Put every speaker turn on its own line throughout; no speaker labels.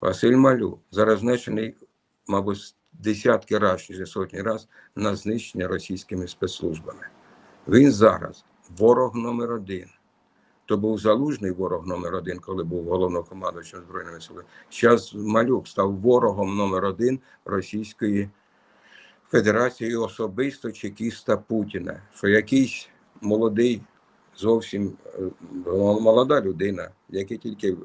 Василь Малюк зараз знищений, мабуть, десятки разів, чи сотні разів на знищення російськими спецслужбами. Він зараз ворог номер один. То був залужний ворог номер один, коли був головнокомандуючим Збройними силами. Зараз Малюк став ворогом номер один Російської Федерації особисто чекіста Путіна, що якийсь молодий, зовсім е, молода людина, який тільки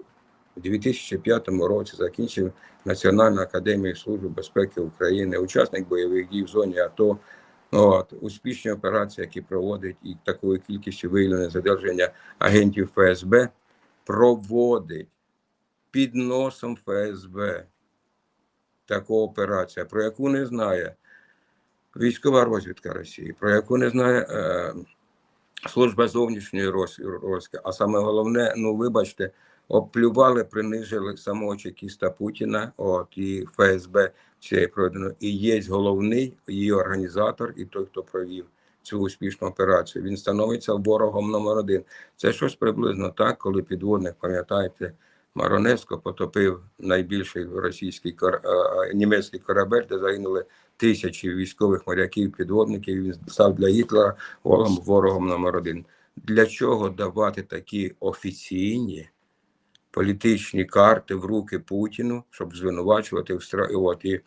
в 2005 році закінчив Національну академію Служби безпеки України, учасник бойових дій в зоні АТО. От, успішні операції, які проводить і такою кількістю виявлене задержання агентів ФСБ, проводить під носом ФСБ таку операцію, про яку не знає військова розвідка Росії, про яку не знає е, служба зовнішньої розвідки. А саме головне, ну вибачте, оплювали, принижили самого чекіста Путіна, от і ФСБ цієї проведено. І є головний її організатор, і той, хто провів цю успішну операцію. Він становиться ворогом номер один. Це щось приблизно так, коли підводник, пам'ятаєте, Маронеско потопив найбільший російський кор... е, е, німецький корабель, де загинули тисячі військових моряків, підводників. Він став для Гітлера ворогом, ворогом номер один. Для чого давати такі офіційні політичні карти в руки Путіну, щоб звинувачувати в стра... і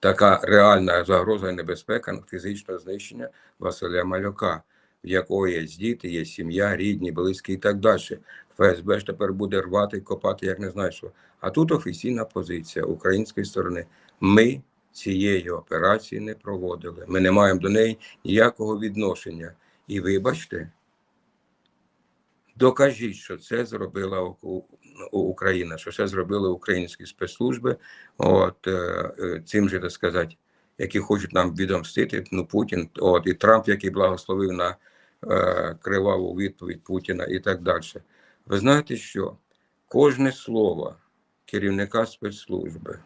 така реальна загроза і небезпека фізичного знищення Василя Малюка, в якого є діти, є сім'я, рідні, близькі і так далі. ФСБ ж тепер буде рвати і копати, як не знаю що. А тут офіційна позиція української сторони. Ми цієї операції не проводили. Ми не маємо до неї ніякого відношення. І вибачте, докажіть, що це зробила У- У- Україна, що це зробили українські спецслужби. От е, е, цим же так сказати, які хочуть нам відомстити. Ну Путін, от і Трамп, який благословив на е, криваву відповідь Путіна і так далі. Ви знаєте, що кожне слово керівника спецслужби,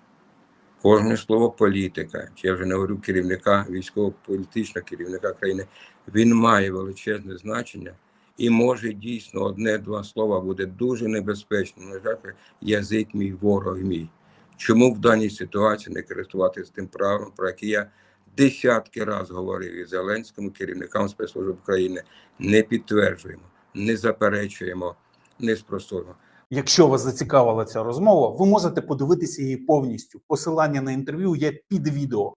кожне слово політика, чи я вже не говорю керівника військово-політичного керівника країни, він має величезне значення і може дійсно одне-два слова буде дуже небезпечно. На жаль, язик мій, ворог мій. Чому в даній ситуації не користуватися тим правилом, про яке я десятки разів говорив і Зеленському, керівникам спецслужб України, не підтверджуємо, не заперечуємо, не спростуємо.
Якщо вас зацікавила ця розмова, ви можете подивитися її повністю. Посилання на інтерв'ю є під відео.